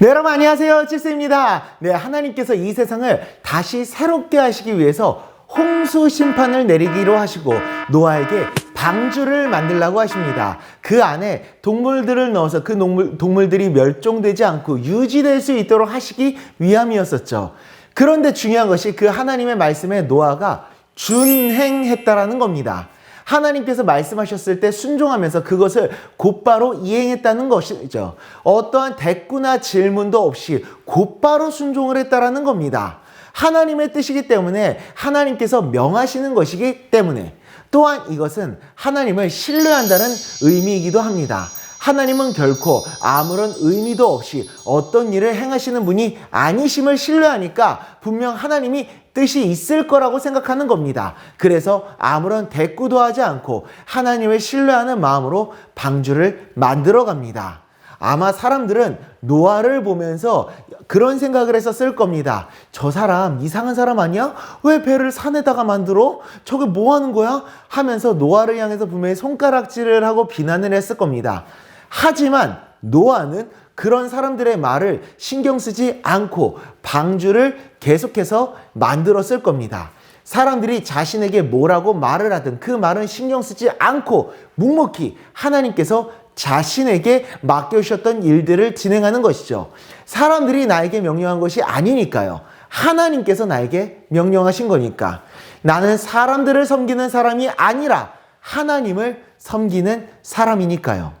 네, 여러분 안녕하세요. 칠스입니다. 네, 하나님께서 이 세상을 다시 새롭게 하시기 위해서 홍수 심판을 내리기로 하시고 노아에게 방주를 만들라고 하십니다. 그 안에 동물들을 넣어서 그 동물, 동물들이 멸종되지 않고 유지될 수 있도록 하시기 위함이었었죠. 그런데 중요한 것이 그 하나님의 말씀에 노아가 준행했다라는 겁니다. 하나님께서 말씀하셨을 때 순종하면서 그것을 곧바로 이행했다는 것이죠. 어떠한 대꾸나 질문도 없이 곧바로 순종을 했다라는 겁니다. 하나님의 뜻이기 때문에 하나님께서 명하시는 것이기 때문에 또한 이것은 하나님을 신뢰한다는 의미이기도 합니다. 하나님은 결코 아무런 의미도 없이 어떤 일을 행하시는 분이 아니심을 신뢰하니까 분명 하나님이 뜻이 있을 거라고 생각하는 겁니다. 그래서 아무런 대꾸도 하지 않고 하나님을 신뢰하는 마음으로 방주를 만들어 갑니다. 아마 사람들은 노아를 보면서 그런 생각을 했었을 겁니다. 저 사람 이상한 사람 아니야? 왜 배를 산에다가 만들어? 저게 뭐 하는 거야? 하면서 노아를 향해서 분명히 손가락질을 하고 비난을 했을 겁니다. 하지만 노아는 그런 사람들의 말을 신경 쓰지 않고 방주를 계속해서 만들었을 겁니다. 사람들이 자신에게 뭐라고 말을 하든 그 말은 신경 쓰지 않고 묵묵히 하나님께서 자신에게 맡겨주셨던 일들을 진행하는 것이죠. 사람들이 나에게 명령한 것이 아니니까요. 하나님께서 나에게 명령하신 거니까. 나는 사람들을 섬기는 사람이 아니라 하나님을 섬기는 사람이니까요.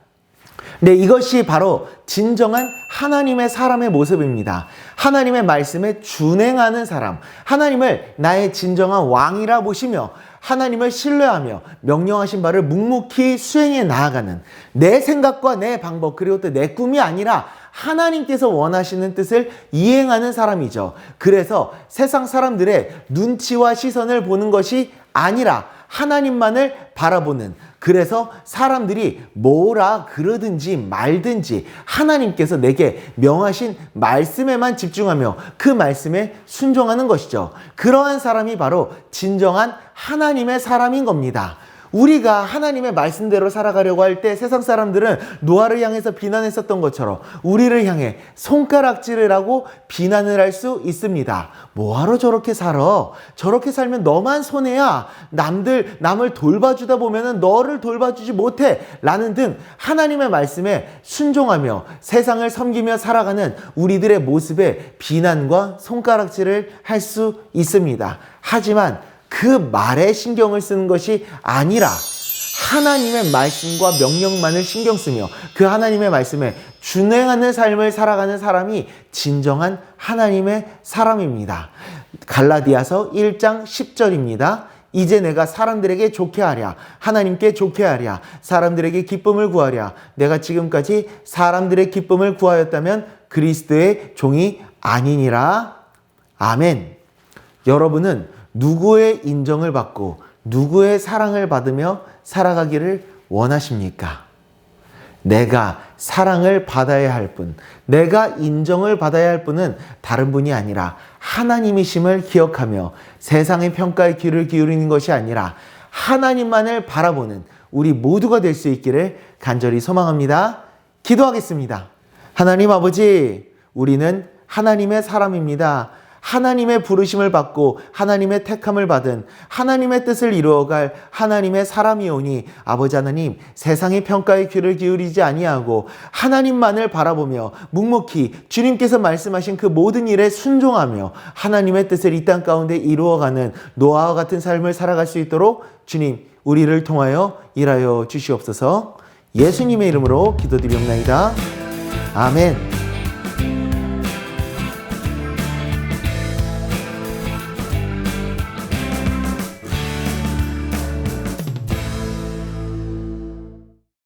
네, 이것이 바로 진정한 하나님의 사람의 모습입니다. 하나님의 말씀에 준행하는 사람, 하나님을 나의 진정한 왕이라 보시며 하나님을 신뢰하며 명령하신 바를 묵묵히 수행해 나아가는 내 생각과 내 방법 그리고 또 내 꿈이 아니라 하나님께서 원하시는 뜻을 이행하는 사람이죠. 그래서 세상 사람들의 눈치와 시선을 보는 것이 아니라 하나님만을 바라보는 그래서 사람들이 뭐라 그러든지 말든지 하나님께서 내게 명하신 말씀에만 집중하며 그 말씀에 순종하는 것이죠. 그러한 사람이 바로 진정한 하나님의 사람인 겁니다. 우리가 하나님의 말씀대로 살아가려고 할 때 세상 사람들은 노아를 향해서 비난했었던 것처럼 우리를 향해 손가락질을 하고 비난을 할 수 있습니다. 뭐하러 저렇게 살아? 저렇게 살면 너만 손해야. 남들, 남을 돌봐주다 보면은 너를 돌봐주지 못해. 라는 등 하나님의 말씀에 순종하며 세상을 섬기며 살아가는 우리들의 모습에 비난과 손가락질을 할 수 있습니다. 하지만 그 말에 신경을 쓰는 것이 아니라 하나님의 말씀과 명령만을 신경 쓰며 그 하나님의 말씀에 준행하는 삶을 살아가는 사람이 진정한 하나님의 사람입니다. 갈라디아서 1장 10절입니다. 이제 내가 사람들에게 좋게 하랴. 하나님께 좋게 하랴. 사람들에게 기쁨을 구하랴. 내가 지금까지 사람들의 기쁨을 구하였다면 그리스도의 종이 아니니라. 아멘. 여러분은 누구의 인정을 받고 누구의 사랑을 받으며 살아가기를 원하십니까? 내가 사랑을 받아야 할 분, 내가 인정을 받아야 할 분은 다른 분이 아니라 하나님이심을 기억하며 세상의 평가에 귀를 기울이는 것이 아니라 하나님만을 바라보는 우리 모두가 될 수 있기를 간절히 소망합니다. 기도하겠습니다. 하나님 아버지, 우리는 하나님의 사람입니다. 하나님의 부르심을 받고 하나님의 택함을 받은 하나님의 뜻을 이루어갈 하나님의 사람이오니 아버지 하나님 세상의 평가에 귀를 기울이지 아니하고 하나님만을 바라보며 묵묵히 주님께서 말씀하신 그 모든 일에 순종하며 하나님의 뜻을 이 땅 가운데 이루어가는 노아와 같은 삶을 살아갈 수 있도록 주님 우리를 통하여 일하여 주시옵소서 예수님의 이름으로 기도드리옵나이다. 아멘.